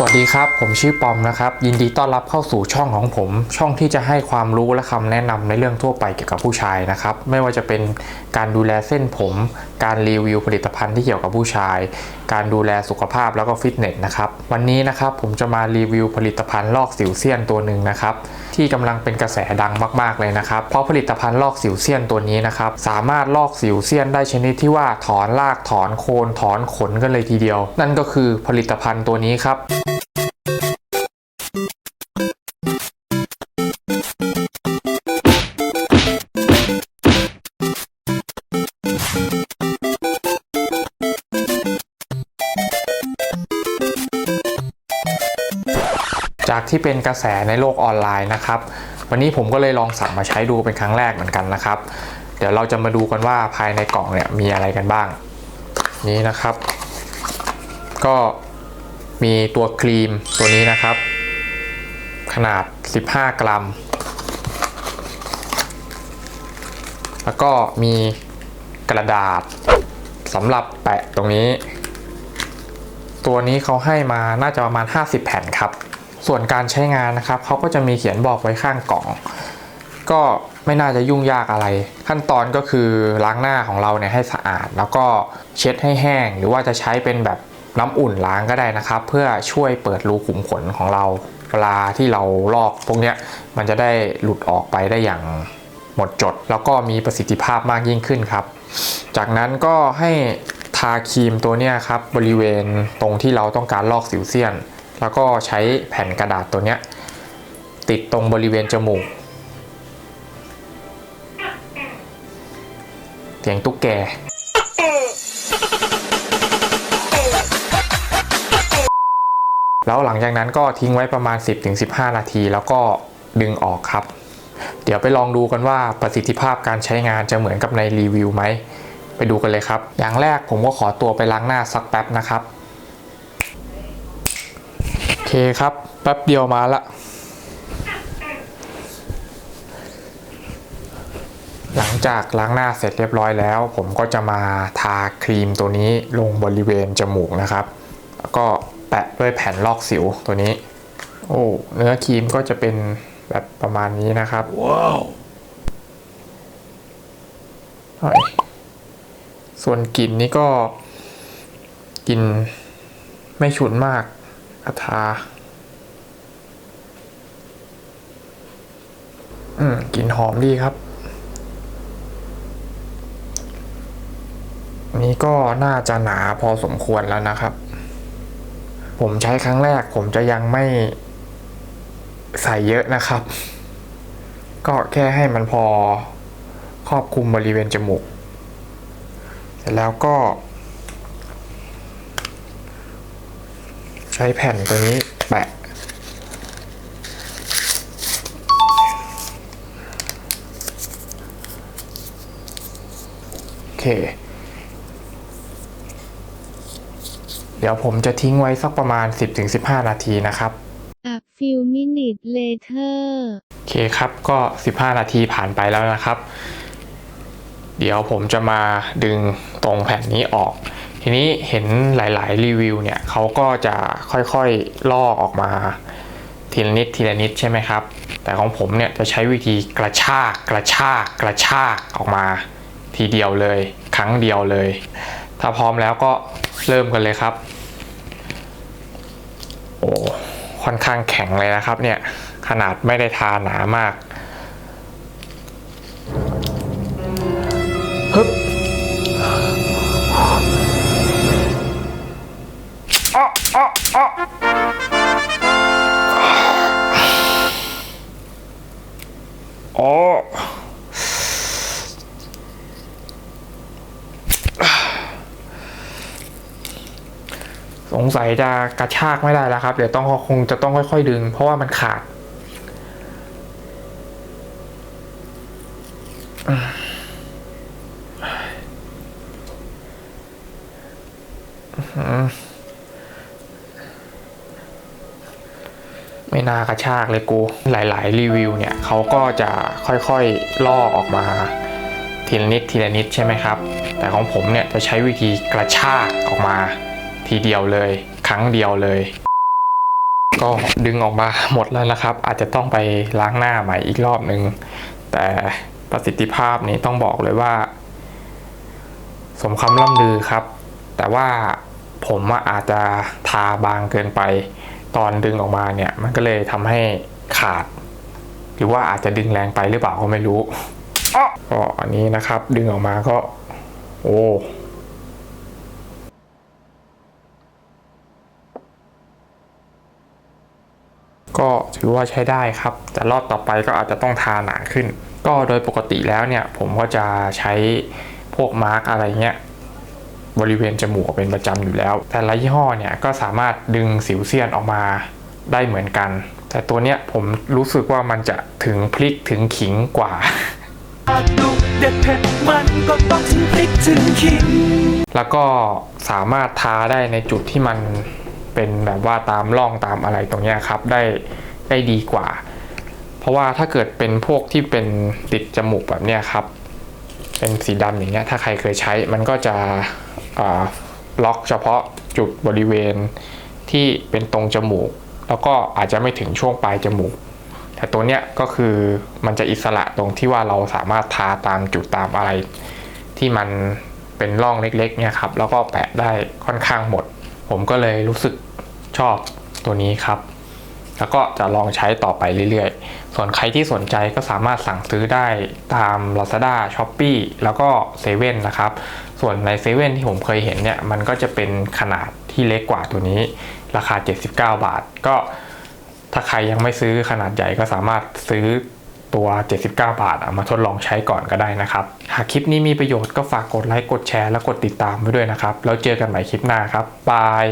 สวัสดีครับ ผมชื่อปอมนะครับ ยินดีต้อนรับเข้าสู่ช่องของผม ช่องที่จะให้ความรู้และคำแนะนำในเรื่องทั่วไปเกี่ยวกับผู้ชายนะครับ ไม่ว่าจะเป็นการดูแลเส้นผม การรีวิวผลิตภัณฑ์ที่เกี่ยวกับผู้ชาย การดูแลสุขภาพแล้วก็ฟิตเนสนะครับ วันนี้นะครับผมจะมารีวิวผลิตภัณฑ์ลอกสิวเซียนตัวหนึ่งนะครับ ที่กำลังเป็นกระแสดังมาก ๆเลยนะครับ เพราะผลิตภัณฑ์ลอกสิวเซียนตัวนี้นะครับ สามารถลอกสิวเซียนได้ชนิดที่ว่าถอนรากถอนโคนถอนขนกันเลยทีเดียว นั่นก็คือผลิตภัณฑ์ตัวนี้ครับ จากที่เป็นกระแสในโลกออนไลน์นะครับ วันนี้ผมก็เลยลองสั่งมาใช้ดูเป็นครั้งแรกเหมือนกันนะครับ เดี๋ยวเราจะมาดูกันว่าภายในกล่องเนี่ยมีอะไรกันบ้าง นี้นะครับ ก็มีตัวครีมตัวนี้นะครับ ขนาด 15 กรัม แล้วก็มี กระดาษสำหรับแปะตรงนี้ ตัวนี้เขาให้มาน่าจะประมาณ 50 แผ่นครับ ส่วนการใช้งานนะครับเขาก็จะมีเขียนบอกไว้ข้างกล่อง ก็ไม่น่าจะยุ่งยากอะไร ขั้นตอนก็คือล้างหน้าของเราเนี่ยให้สะอาด แล้วก็เช็ดให้แห้ง หรือว่าจะใช้เป็นแบบน้ำอุ่นล้างก็ได้นะครับ เพื่อช่วยเปิดรูขุมขนของเราเวลาที่เราลอกพวกนี้มันจะได้หลุดออกไปได้อย่าง หมดจด แล้วก็มีประสิทธิภาพมากยิ่งขึ้นครับ จากนั้นก็ให้ทาครีมตัวนี้ครับบริเวณตรงที่เราต้องการลอกสิวเซียน แล้วก็ใช้แผ่นกระดาษตัวนี้ติดตรงบริเวณจมูกเสียงตุ๊กแกแล้วหลังจากนั้นก็ทิ้งไว้ประมาณ 10-15 นาที แล้วก็ดึงออกครับ เดี๋ยวไปลองดูกันว่าประสิทธิภาพการใช้งานจะเหมือนกับในรีวิวไหม ไปดูกันเลยครับ อย่างแรกผมก็ขอตัวไปล้างหน้าสักแป๊บนะครับ โอเคครับ แป๊บเดียวมาละ หลังจากล้างหน้าเสร็จเรียบร้อยแล้ว ผมก็จะมาทาครีมตัวนี้ลงบริเวณจมูกนะครับ แล้วก็แปะด้วยแผ่นลอกสิวตัวนี้ โอ้ เนื้อครีมก็จะเป็น แบบประมาณนี้นะครับว้าวส่วนกลิ่นนี่ก็กลิ่นไม่ฉุนมากอาทาอืมกลิ่นหอมดีครับอันนี้ก็น่าจะหนาพอสมควรแล้วนะครับ ผมใช้ครั้งแรกผมจะยังไม่ ใส่เยอะนะครับ ก็แค่ให้มันพอครอบคลุมบริเวณจมูก เสร็จแล้วก็ ใช้แผ่นตัวนี้แปะโอเค เดี๋ยวผมจะทิ้งไว้สักประมาณ 10-15 นาทีนะครับ few minutes later โอเคครับก็ 15 นาทีผ่านไปแล้วนะครับ เดี๋ยวผมจะมาดึงตรงแผ่นนี้ออก ทีนี้เห็นหลายๆ รีวิวเนี่ยเขาก็จะค่อยๆ ลอกออกมาทีละนิดทีละนิดใช่ไหมครับ แต่ของผมเนี่ยจะใช้วิธีกระชากกระชากกระชากออกมา ทีเดียวเลย ครั้งเดียวเลย ถ้าพร้อมแล้วก็เริ่มกันเลยครับ โอ้ ค่อนข้างแข็งเลยนะครับเนี่ยขนาดไม่ได้ทาหนามาก งสัยจะกระชากไม่ได้แล้วครับ เดี๋ยวต้องคงจะต้องค่อย ๆ ดึง เพราะว่ามันขาด ไม่น่ากระชากเลยกู หลาย ๆ รีวิวเนี่ยเขาก็จะค่อย ๆลอกออกมาทีละนิดทีละนิดใช่ไหมครับ แต่ของผมเนี่ยจะใช้วิธีกระชากออกมา ทีเดียวเลย ครั้งเดียวเลย ก็ดึงออกมาหมดแล้วนะครับ อาจจะต้องไปล้างหน้าใหม่อีกรอบหนึ่งแต่ประสิทธิภาพนี้ต้องบอกเลยว่า สมคำล่ำลือครับ แต่ว่าผมอาจจะทาบางเกินไป ตอนดึงออกมาเนี่ยมันก็เลยทำให้ขาด หรือว่าอาจจะดึงแรงไปหรือเปล่าก็ไม่รู้ก็อันนี้นะครับ ดึงออกมาก็ โอ้ ก็ถือว่าใช้ได้ครับ แต่รอบต่อไปก็อาจจะต้องทาหนาขึ้น ก็โดยปกติแล้วเนี่ยผมก็จะใช้พวกมาร์กอะไรเงี้ยบริเวณจมูกเป็นประจำอยู่แล้ว แต่ละยี่ห้อเนี่ยก็สามารถดึงสิวเซียนออกมาได้เหมือนกัน แต่ตัวเนี้ยผมรู้สึกว่ามันจะถึงพลิกถึงขิงกว่าดุเด็ดเผ็ดมันก็ต้องถึงพริกถึงขิง แล้วก็สามารถทาได้ในจุดที่มัน เป็นแบบว่าตามร่องตามอะไรตรงเนี้ยครับได้ได้ดีกว่า เพราะว่าถ้าเกิดเป็นพวกที่เป็นติดจมูกแบบเนี้ยครับ เป็นสีดำอย่างเงี้ยถ้าใครเคยใช้มันก็จะล็อกเฉพาะจุดบริเวณที่เป็นตรงจมูก แล้วก็อาจจะไม่ถึงช่วงปลายจมูก แต่ตัวเนี้ยก็คือมันจะอิสระตรงที่ว่าเราสามารถทาตามจุดตามอะไร ที่มันเป็นร่องเล็กๆเนี่ยครับแล้วก็แปะได้ค่อนข้างหมด ผมก็เลยรู้สึก ชอบตัวนี้ครับ แล้วก็จะลองใช้ต่อไปเรื่อยๆ ส่วนใครที่สนใจก็สามารถสั่งซื้อได้ตาม Lazada s h o p e e แล้วก็7 e เ e ่นนะครับ ส่วนใน7 e เ e ่นที่ผมเคยเห็นเนี่ยมันก็จะเป็นขนาดที่เล็กกว่าตัวนี้ ราคา 79 บาท ก็ถ้าใครยังไม่ซื้อขนาดใหญ่ก็สามารถซื้อตัว 79 บาทเอามาทดลองใช้ก่อนก็ได้นะครับ หากคลิปนี้มีประโยชน์ก็ฝากกดไลค์ กดแชร์ และกดติดตามไว้ด้วยนะครับ แล้วเจอกันใหม่คลิปหน้าครับ บาย